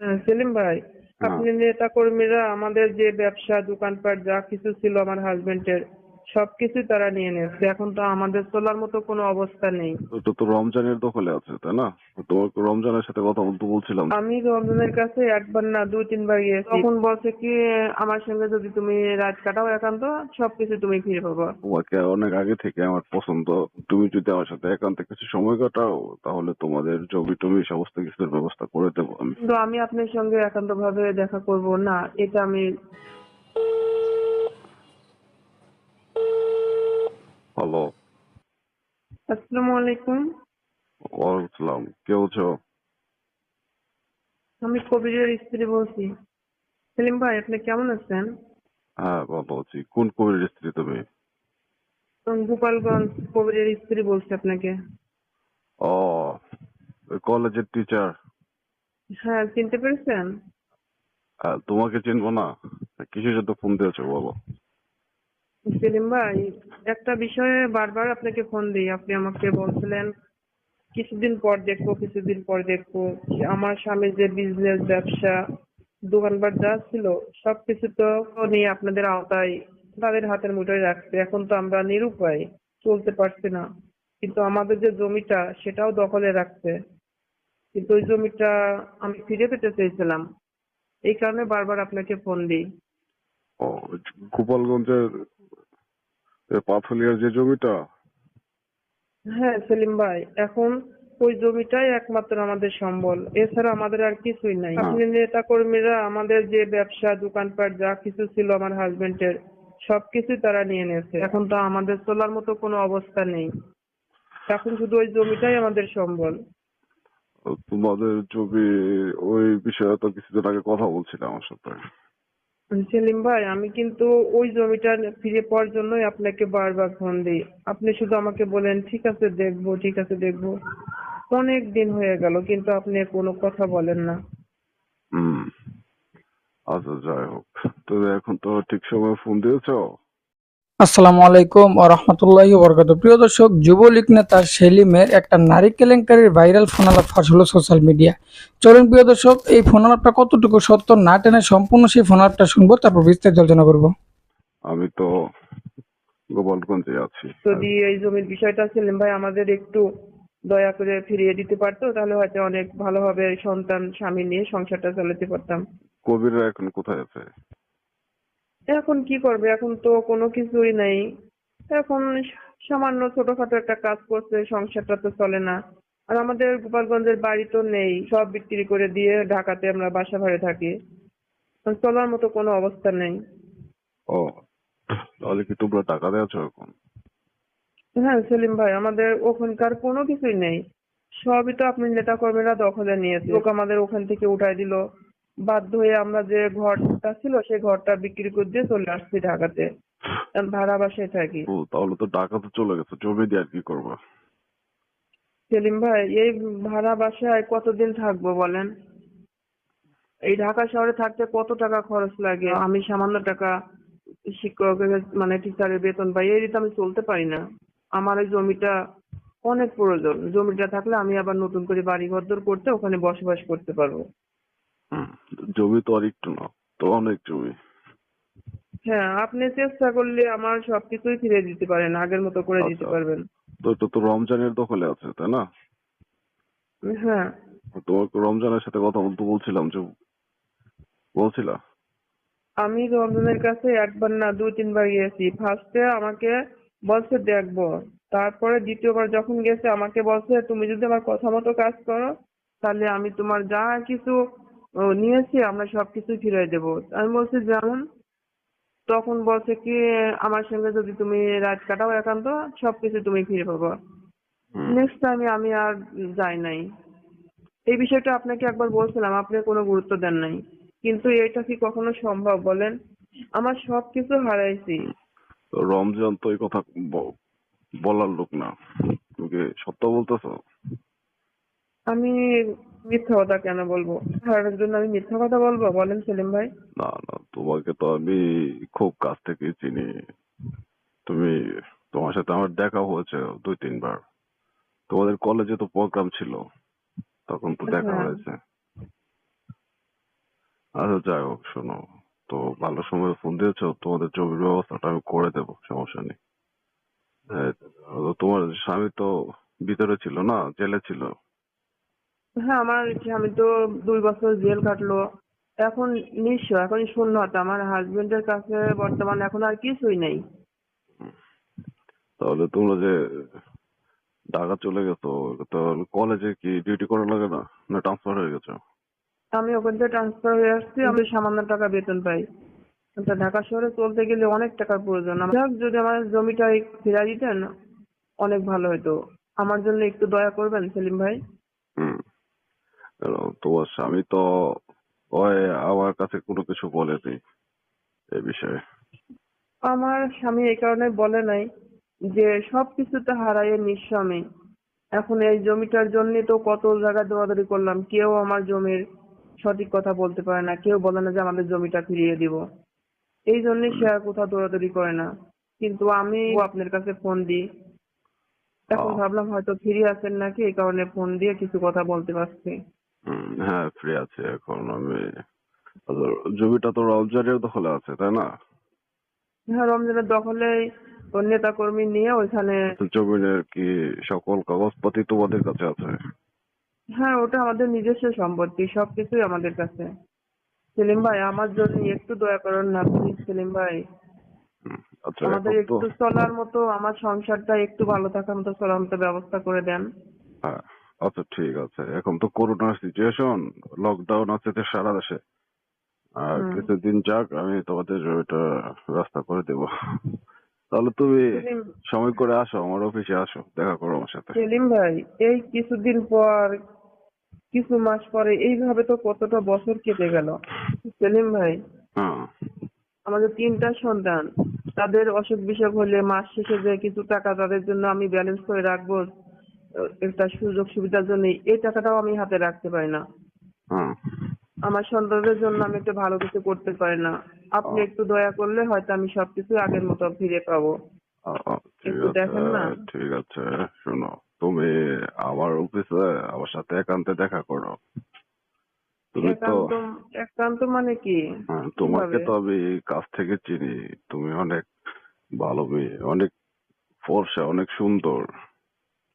হ্যাঁ, সেলিম ভাই আপনি নেতা কর্মীরা আমাদের যে ব্যবসা দোকানপাট যা কিছু ছিল আমার হাজবেন্ডের সবকিছু তারা নিয়ে নিয়েছে। এখন তো আমাদের চলার মতো কোনো অবস্থা নেই। ওটা তো রমজানের দখলে আছে তাই না? তোমাকে রমজানের সাথে কথা বলতে বলছিলাম। আমি রমজানের কাছে একবার না দুই তিনবার গিয়েছি। তখন বলছে কি আমার সঙ্গে যদি তুমি রাত কাটাও একান্ত সবকিছু তুমি ফিরে পাবো। তোমাকে অনেক আগে থেকে আমার পছন্দ। তুমি যদি আমার সাথে একান্তে কিছু সময় কাটাও তাহলে তোমাদের জমি টমি সমস্ত কিছুর ব্যবস্থা করে দেবো আমি। কিন্তু আমি আপনার সঙ্গে একান্ত ভাবে দেখা করব না এটা আমি হ্যালো। আসসালামু আলাইকুম। ওয়ালাইকুম কে বলছো? আমি কবিরের স্ত্রী বলছি। সেলিম ভাই আপনি কেমন আছেন? হ্যাঁ ভালো আছি। কোন কবির স্ত্রী তুমি? গোপালগঞ্জ কবিরের স্ত্রী বলছি আপনাকে। ও কলেজের টিচার হ্যাঁ চিনতে পেরেছেন? তোমাকে চিনবো না। কিসের সাথে ফোন দিয়েছ বলো। সেলিম ভাই একটা বিষয়ে বারবার আপনাকে ফোন দিই। আপনি আমাকে বলছিলেন, কিছুদিন পর দেখব, কিছুদিন পর দেখব। আমার স্বামীর যে বিজনেস ব্যবসা, দোকানপাট যা ছিল, সবকিছু তো নিয়ে আপনাদের আওতায় তাদের হাতের মুঠোয় রাখছে। এখন তো আমরা নিরুপায়, চলতে পারছি না। কিন্তু আমাদের যে জমিটা, সেটাও দখলে রাখছে। কিন্তু ওই জমিটা আমি ফিরে পেতে চেয়েছিলাম। এই কারণে বারবার আপনাকে ফোন দিই। গোপালগঞ্জের পাথুলিয়ার যে জমিটা? হ্যাঁ সেলিম ভাই এখন ওই জমিটাই একমাত্র আমাদের সম্বল। এছাড়া আমাদের আর কিছুই নাই। হ্যাঁ। আপনি নেতা কর্মীরা আমাদের যে ব্যবসা দোকানপাট যা কিছু ছিল আমার হাজবেন্ডের সবকিছু তারা নিয়ে নিয়েছে। এখন তো আমাদের চলার মতো কোনো অবস্থা নেই। এখন শুধু ওই জমিটাই আমাদের সম্বল। তোমাদের জমি ওই বিষয়ে তো কিছুদিন আগে কথা বলছিলাম আমার সাথে। সেলিম ভাই, আমি কিন্তু ওই জমিটা ফিরে পাওয়ার জন্যই আপনাকে বারবার ফোন দিই। আপনি শুধু আমাকে বলেন, ঠিক আছে, দেখব, ঠিক আছে, দেখব। অনেক দিন হয়ে গেল, কিন্তু আপনি কোনো কথা বলেন না। আচ্ছা যাই হোক। তো এখন তো ঠিক সময় ফোন দিয়েছ? আসসালামু আলাইকুম ও রহমতুল্লাহি বরকাত প্রিয় দর্শক যুবলীগ নেতা সেলিমের একটা নারী কেলেঙ্কারির ভাইরাল ফোনালাপ ফাঁস হলো সোশ্যাল মিডিয়া। চলুন প্রিয় দর্শক এই ফোনালাপটা কতটুকু সত্য না টেনে সম্পূর্ণ সেই ফোনালাপটা শুনব তারপর বিস্তারিত আলোচনা করব। আমি তো গোপালগঞ্জে আছি। যদি এই জমির বিষয়টা সেলিম ভাই আমাদের একটু দয়া করে ফিরিয়ে দিতে পারতো তাহলে হয়তো অনেক ভালোভাবে সন্তান স্বামী নিয়ে সংসারটা চালাতে পারতাম। কবিরা এখন কোথায় আছে? এখন কি করবে? এখন তো কোনো কিছুই নেই। এখন সামান্য ছোটখাটো একটা কাজ করছে সংসারটা তো চলে না। আর আমাদের গোপালগঞ্জের বাড়ি তো নেই সব বিক্রি করে দিয়ে ঢাকাতে আমরা বাসা ভাড়ে থাকি। চলার মতো কোনো অবস্থা নেই। ও তাহলে কি তোমরা টাকা দিয়েছ এখন? হ্যাঁ সেলিম ভাই আমাদের ওখানকার কোনো কিছুই নেই। সবই তো আপনি নেতা কর্মীরা দখলে নিয়েছে। লোক আমাদের ওখান থেকে উঠাই দিল। বাধ্য হয়ে আমরা যে ঘরটা ছিল সেই ঘরটা বিক্রি করে দিয়ে চলে আসছি ঢাকাতে। ভাড়া বাসায় থাকি। ও তাহলে তো টাকা তো চলে গেছে জমি দিয়ে আর কি করবা? সেলিম ভাই এই ভাড়া বাসায় কতদিন থাকব বলেন? এই ঢাকা শহরে থাকতে কত টাকা খরচ লাগে? আমি সামান্য টাকা শিক্ষকের মানে টিচারের বেতন পাই এই আমি চলতে পারি না। আমার এই জমিটা অনেক প্রয়োজন। জমিটা থাকলে আমি আবার নতুন করে বাড়ি ঘরদোর করতে ওখানে বসবাস করতে পারব। জমি তো আর একটু না তো অনেক জমি। হ্যাঁ আপনি চেষ্টা করলে আমার সবকিছুই ফিরে দিতে পারেন আগের মতো করে দিতে আচ্ছা। পারবেন। তো এটা তো রমজানের দখলে আছে তাই না? হ্যাঁ। তোমাকে রমজানের সাথে কথা বলতে বলছিলাম যে বলছিলা? আমি রমজানের কাছে একবার না দুই তিনবার গিয়েছি। ফার্স্টে আমাকে বলছে দেখব। তারপরে দ্বিতীয়বার যখন গেছে আমাকে বলছে তুমি যদি আমার কথা মতো কাজ করো তাহলে আমি তোমার যা কিছু ও, নিয়েছি আমরা সবকিছু ফিরিয়ে দেবো। আমি বলছি যেমন তখন বলছে কি আমার সঙ্গে যদি তুমি রাত কাটাও একান্ত সবকিছু তুমি ফিরে পাবো। নেক্সট টাইমে আমি আর যাই নাই। এই বিষয়টা আপনাকে একবার বলছিলাম আপনি কোনো গুরুত্ব দেন নাই। কিন্তু এটা কি কখনো সম্ভব বলেন? আমার সবকিছু হারাইছি। রমজান তো এই কথা বলার লোক না। তুমি কি সত্য বলতেছো? আমি মিথ্যা কথা কেন বলব? হারানোর জন্য আমি মিথ্যা কথা বলব? বলেন সেলিম ভাই। না না তোমাকে তো আমি খুব কাছ থেকে চিনি। তুমি তোমার সাথে আমার দেখা হয়েছে দুই তিনবার। তোমাদের কলেজে তো প্রোগ্রাম ছিল তখন তো দেখা হ্যাঁ। হয়েছে। আচ্ছা যাই হোক শোনো তো ভালো সময় ফোন দিয়েছ তোমাদের জমির ব্যবস্থাটা আমি করে দেবো সমস্যা নেই। হ্যাঁ, তোমার স্বামী তো ভিতরে ছিল না জেলে ছিল? হ্যাঁ আমার স্বামী তো দুই বছর জেল কাটলো। এখন নিঃস্ব এখন শূন্য শূন্যতা আমার হাজবেন্ডের কাছে বর্তমানে এখন আর কিছুই নেই। তাহলে তোমরা যে ঢাকা চলে গেছো তো কলেজে কি ডিউটি করা লাগে না? না ট্রান্সফার হয়ে গেছো? আমি ওখান থেকে ট্রান্সফার হয়ে আসছি আমি সামান্য টাকা বেতন পাই। ঢাকা শহরে চলতে গেলে অনেক টাকার প্রয়োজন। যাক, যদি আমার জমিটা ফিরা দিতেন অনেক ভালো হতো আমার জন্য একটু দয়া করবেন সেলিম ভাই। হুম। তোমার স্বামী তো ওই আমার কাছে কোনো কিছু বলেনি এই বিষয়ে। আমার স্বামী এই কারণে বলে নাই যে সবকিছুতে হারাইয়ে নিঃস্ব আমি এখন এই জমিটার জন্য তো কত জায়গা দৌড়াদৌড়ি করলাম। কেউ আমার জমির সঠিক কথা বলতে পারে না। কেউ বলে না যে আমাদের জমিটা ফিরিয়ে দিব। এই জন্য সে আর কোথাও দৌড়াদৌড়ি করে না। কিন্তু আমি আপনার কাছে ফোন দিই। এখন ভাবলাম হয়তো ফিরে আছেন নাকি এই কারণে ফোন দিয়ে কিছু কথা বলতে পারছি। হ্যাঁ ফ্রি আছে এখন আমি। আচ্ছা, জমিটা তো রমজানের দখলে আছে তাই না? হ্যাঁ রমজানের দখলে ওর নেতা কর্মী নিয়ে ওইখানে জমিনের কি সকল কাগজপাতি তোমাদের কাছে আছে? হ্যাঁ ওটা আমাদের নিজস্ব সম্পত্তি সবকিছুই আমাদের কাছে। সেলিম ভাই আমার জন্য একটু দয়া করুন না প্লিজ সেলিম ভাই। আচ্ছা আমাদের একটু চলার মতো আমার সংসারটা একটু ভালো থাকার মতো চলার মতো ব্যবস্থা করে দেন। হ্যাঁ। আচ্ছা ঠিক আছে। এখন তো করোনার সিচুয়েশন লকডাউন আছে তো সারা দেশে। আর কিছুদিন যাক আমি তোমাদের জমিটা ব্যবস্থা করে দেবো। তাহলে তুমি সময় করে আসো আমার অফিসে আসো দেখা করো আমার সাথে। সেলিম ভাই এই কিছুদিন পর কিছু মাস পরে এইভাবে তো কতটা বছর কেটে গেল। সেলিম ভাই হ্যাঁ। আমাদের তিনটা সন্তান তাদের অসুখ বিসুখ হলে মাস শেষে যে কিছু টাকা তাদের জন্য আমি ব্যালেন্স করে রাখব একটা সুযোগ সুবিধার জন্য এই টাকাটাও আমি হাতে রাখতে পারি না। আমার সন্তানদের জন্য আমি একটু ভালো কিছু করতে পারি না। আপনি একটু দয়া করলে হয়তো আমি সবকিছু আগের মতো ফিরে পাবো। একটু দেখেন না। ঠিক আছে শোনো তুমি আমার অফিসে আমার সাথে একান্তে দেখা করো। তুমি তো একান্ত একান্ত মানে কি? হ্যাঁ, তোমাকে তো আমি কাছ থেকে চিনি। তুমি অনেক ভালো মেয়ে অনেক ফর্সা অনেক সুন্দর।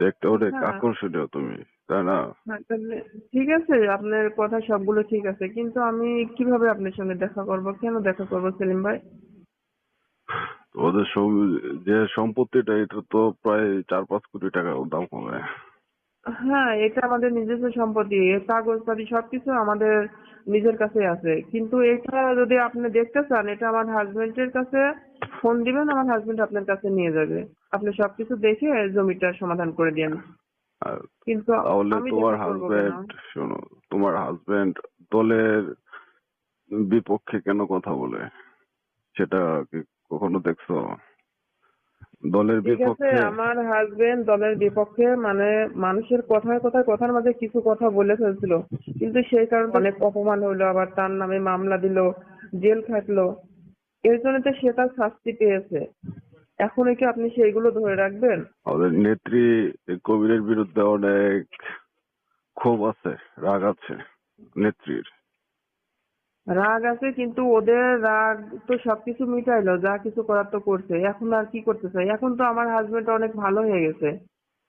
দেখতে অনেক হ্যাঁ। আকর্ষণীয় তুমি তাই না? হ্যাঁ, তাহলে ঠিক আছে আপনার কথা সবগুলো ঠিক আছে কিন্তু আমি কীভাবে আপনার সঙ্গে দেখা করব? কেন দেখা করব সেলিম ভাই? তোমাদের সম- যে সম্পত্তিটা এটা তো প্রায় চার পাঁচ কোটি টাকা দাম হবে হ্যাঁ এটা আমাদের নিজস্ব সম্পত্তি এর কাগজপাতি সবকিছু আমাদের নিজের কাছে আছে কিন্তু এটা যদি আপনি দেখতে চান এটা আমার হাজবেন্ডের কাছে ফোন দিবেন আমার হাজবেন্ড আপনার কাছে নিয়ে যাবে। আপনি সবকিছু দেখে জমিটার সমাধান করে দিন। কিন্তু তাহলে আমি তোমার? হাজবেন্ড শোনো তোমার হাজবেন্ড দলের বিপক্ষে কেন কথা বলে? সেটা কি কখনো দেখছ? দলের বিপক্ষে? আমার হাজবেন্ড দলের বিপক্ষে মানে মানুষের কথায় কথায় কথার মাঝে কিছু কথা বলে ফেলছিল। কিন্তু সেই কারণে অনেক অপমান হলো আবার তার নামে মামলা দিল জেল খাটলো। এর জন্য তো সে তার শাস্তি পেয়েছে। এখন কি আপনি সেইগুলো ধরে রাখবেন? আমাদের নেত্রী কবিরের বিরুদ্ধে অনেক ক্ষোভ আছে রাগ আছে নেত্রীর। রাগ আছে কিন্তু ওদের রাগ তো সবকিছু মিটাইলো যা কিছু করার তো করছে। এখন আর কি করতে চাই এখন তো আমার হাজবেন্ড অনেক ভালো হয়ে গেছে।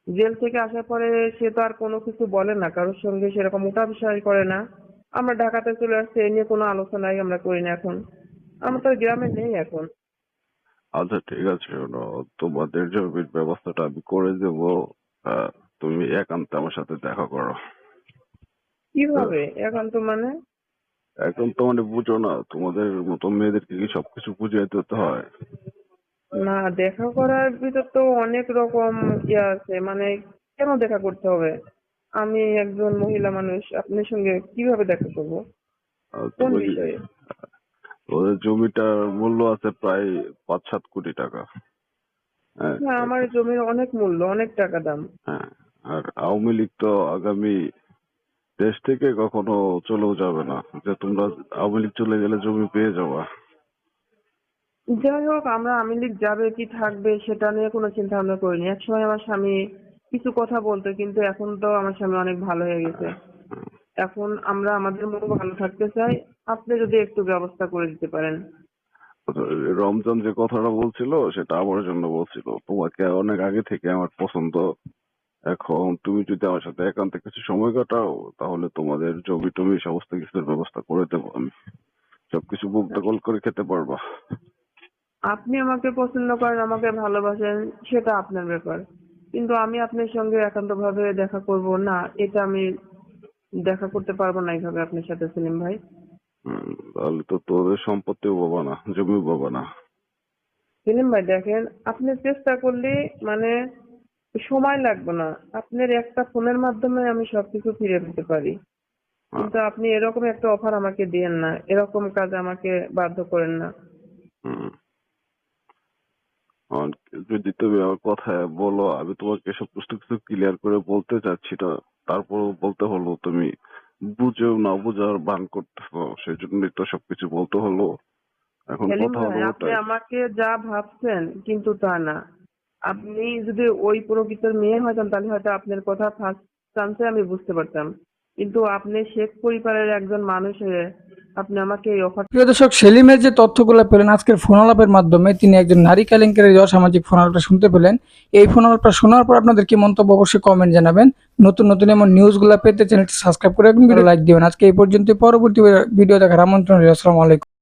জেল থেকে আসার পরে সে তো আর কোনো কিছু বলে না কারোর সঙ্গে সেরকম ওটা বিষয় করে না। আমরা ঢাকাতে চলে আসছি এ নিয়ে কোনো আলোচনাই আমরা করি না এখন। আমরা তো গ্রামে নেই এখন। আচ্ছা ঠিক আছে শোনো তোমাদের জমির ব্যবস্থাটা আমি করে দেবো তুমি একান্তে আমার সাথে দেখা করো। কীভাবে? এখন তো মানে? এখন তো মানে বুঝো না তোমাদের মতো মেয়েদেরকে কি সবকিছু বুঝিয়ে দিতে হয়? না দেখা করার ভিতর তো অনেক রকম ইয়ে আছে মানে কেন দেখা করতে হবে? আমি একজন মহিলা মানুষ আপনার সঙ্গে কীভাবে দেখা করব? কোন বিষয়ে? ওদের জমিটার মূল্য আছে প্রায় পাঁচ সাত কোটি টাকা। হ্যাঁ। হ্যাঁ আমার জমির অনেক মূল্য অনেক টাকা দাম। হ্যাঁ আর আওয়ামী লীগ তো আগামী দেশ থেকে কখনো চলেও যাবে না যে তোমরা আওয়ামী লীগ চলে গেলে জমি পেয়ে যাবা। যাই হোক আমরা আওয়ামী লীগ যাবে কি থাকবে সেটা নিয়ে কোনো চিন্তা ভাবনা করিনি। এক সময় আমার স্বামী কিছু কথা বলতো কিন্তু এখন তো আমার স্বামী অনেক ভালো হয়ে গেছে। এখন আমরা আমাদের মতো ভালো থাকতে চাই আপনি যদি একটু ব্যবস্থা করে দিতে পারেন। রমজান যে কথাটা বলছিল সেটা আমার জন্য বলছিল। তোমাকে অনেক আগে থেকে আমার পছন্দ। এখন তুমি যদি আমার সাথে একান্তে কিছু সময় কাটাও তাহলে তোমাদের জমি টমি সমস্ত কিছুর ব্যবস্থা করে দেবো আমি। সবকিছু বুক দখল করে খেতে পারবা। আপনি আমাকে পছন্দ করেন আমাকে ভালোবাসেন সেটা আপনার ব্যাপার। কিন্তু আমি আপনার সঙ্গে একান্তভাবে দেখা করব না এটা আমি দেখা করতে পারব না এইভাবে আপনার সাথে সেলিম ভাই। তাহলে তো তোদের সম্পত্তিও পাবা না জমিও পাবা না। সেলিম ভাই দেখেন আপনি চেষ্টা করলে মানে সময় লাগবে না। আপনার একটা ফোনের মাধ্যমে আমি সবকিছু ফিরে পেতে পারি। কিন্তু আপনি এরকম একটা অফার আমাকে দিয়েন না এরকম কাজ আমাকে বাধ্য করেন না। যদি তুমি আমার কথায় বলো আমি তোমাকে সব কিছু কিছু ক্লিয়ার করে বলতে চাচ্ছি না তারপরও বলতে হলো তুমি বুঝেও না বুঝার ভান করতেছো সেই জন্যই তো সবকিছু বলতে হলো। এখন কথা হলো আপনি আমাকে যা ভাবছেন কিন্তু তা না। আপনি যদি ওই প্রকৃতির মেয়ে হতেন তাহলে হয়তো আপনার কথা ফার্স্ট চান্সে আমি বুঝতে পারতাম। কিন্তু আপনি শেখ পরিবারের একজন মানুষ হয়ে আপনি আমাকে এই অফার প্রিয় দর্শক, সেলিমের যে তথ্যগুলো পেলেন আজকের ফোন আলাপের মাধ্যমে, তিনি একজন নারী কেলেঙ্কারের অসামাজিক ফোন আলাপটা শুনতে পেলেন। এই ফোন আলাপটা শোনার পর আপনাদের কি মন্তব্য অবশ্যই কমেন্ট জানাবেন। নতুন নতুন এমন নিউজগুলো পেতে চ্যানেলটি সাবস্ক্রাইব করে রাখবেন ভিডিও লাইক দিবেন। আজকে এই পর্যন্ত পরবর্তী ভিডিও দেখার আমন্ত্রণ। আসসালামু আলাইকুম।